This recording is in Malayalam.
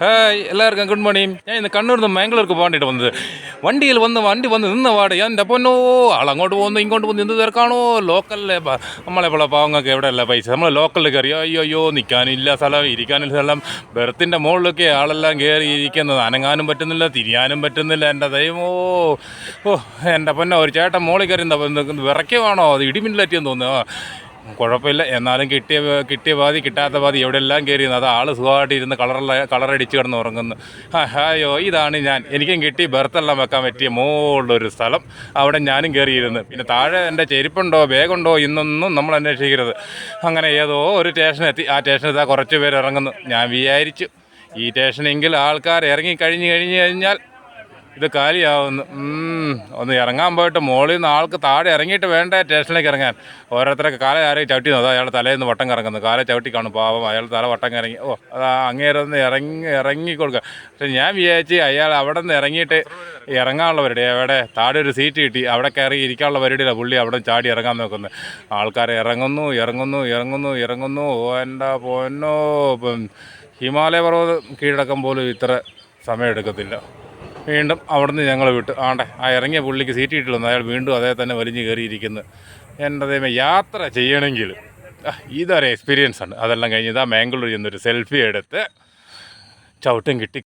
ഹായ് എല്ലാവർക്കും ഗുഡ് മോർണിംഗ് ഞാൻ ഇന്ന് കണ്ണൂരിൽ നിന്ന് മാംഗ്ലൂർക്ക് പോകാനായിട്ട് വന്നത്. വണ്ടിയിൽ വന്ന് വണ്ടി വന്ന് നിന്ന പാട് എന്റെ പൊന്നോ ആളങ്ങോട്ട് പോകുന്നു ഇങ്ങോട്ട് പോകുന്നു എന്ത് തിരക്കാണോ? ലോക്കലിലെ നമ്മളെ പോലെ പാവങ്ങൾക്ക് എവിടെയല്ല പൈസ? നമ്മൾ ലോക്കലിൽ കയറി അയ്യോ അയ്യോ നിൽക്കാനില്ല സ്ഥലം ഇരിക്കാനില്ല സ്ഥലം. ബെർത്തിന്റെ മുകളിലൊക്കെ ആളെല്ലാം കയറി ഇരിക്കുന്നത്. അനങ്ങാനും പറ്റുന്നില്ല തിരിയാനും പറ്റുന്നില്ല. എന്റെ ദൈവമോ. ഓ എന്റെ പൊന്നോ ഒരു ചേട്ടൻ മോളിൽ കയറി എന്താ വിറയ്ക്കുവാണോ? അത് ഇടിമിന്നലറ്റിയെന്ന് തോന്നുന്നു. കുഴപ്പമില്ല. എന്നാലും കിട്ടിയ കിട്ടിയ പാതി കിട്ടാത്ത പാതി എവിടെയെല്ലാം കയറിയിരുന്നു അത് ആൾ സുഖമായിട്ട് ഇരുന്ന് കളറുള്ള കളറടിച്ച് കിടന്ന് ഉറങ്ങുന്നു. ഹായോ ഇതാണ് ഞാൻ. എനിക്കും കിട്ടി ബർത്തെല്ലാം വെക്കാൻ പറ്റിയ മോളുള്ളൊരു സ്ഥലം. അവിടെ ഞാനും കയറിയിരുന്നു. പിന്നെ താഴെ എന്റെ ചെരുപ്പുണ്ടോ ബാഗുണ്ടോ ഇന്നൊന്നും നമ്മൾ അന്വേഷിക്കരുത്. അങ്ങനെ ഏതോ ഒരു സ്റ്റേഷനെത്തി. ആ സ്റ്റേഷനിൽ കുറച്ച് പേര് ഇറങ്ങുന്നു. ഞാൻ വിചാരിച്ചു ഈ സ്റ്റേഷനെങ്കിൽ ആൾക്കാർ ഇറങ്ങി കഴിഞ്ഞ് കഴിഞ്ഞ് കഴിഞ്ഞാൽ ഇത് കാലിയാവുന്നു. ഒന്ന് ഇറങ്ങാൻ പോയിട്ട് മുകളിൽ നിന്ന് ആൾക്ക് താഴെ ഇറങ്ങിയിട്ട് വേണ്ട സ്റ്റേഷനിലേക്ക് ഇറങ്ങാൻ. ഓരോരുത്തരൊക്കെ കാല ആരെയും ചവിട്ടി നോക്കും. അയാൾ തലേന്ന് നിന്ന് വട്ടം കറങ്ങുന്നു. കാല ചവിട്ടി കാണും പാവം. അയാൾ തല വട്ടം കറങ്ങി. ഓ അതാ അങ്ങേരൊന്ന് ഇറങ്ങി ഇറങ്ങി കൊടുക്കുക പക്ഷെ ഞാൻ വിചാരിച്ച് അയാൾ അവിടെ നിന്ന് ഇറങ്ങിയിട്ട് ഇറങ്ങാനുള്ള പരിപാടി. അവിടെ താഴെ ഒരു സീറ്റ് കിട്ടി. അവിടെ കയറി ഇരിക്കാനുള്ള പരിപാടിയില്ല പുള്ളി അവിടെ ചാടി ഇറങ്ങാൻ നോക്കുന്നത്. ആൾക്കാർ ഇറങ്ങുന്നു ഇറങ്ങുന്നു ഇറങ്ങുന്നു ഇറങ്ങുന്നു. ഓ എന്റെ പോന്നോ. ഹിമാലയ പർവതം കീഴടക്കം പോലും ഇത്ര സമയം എടുക്കത്തില്ല. വീണ്ടും അവിടുന്ന് ഞങ്ങൾ വിട്ടു. ആണ്ടെ ആ ഇറങ്ങിയ പുള്ളിക്ക് സീറ്റ് കിട്ടില്ല അയാൾ വീണ്ടും അതേ തന്നെ വലിഞ്ഞ് കയറിയിരിക്കുന്നു. എന്റെ ദൈവം യാത്ര ചെയ്യണമെങ്കിൽ ഇതൊരു എക്സ്പീരിയൻസ് ആണ്. അതെല്ലാം കഴിഞ്ഞ് ഇതാ മാംഗ്ലൂർ ചെന്നൊരു സെൽഫി എടുത്ത് ചവിട്ടും കിട്ടി.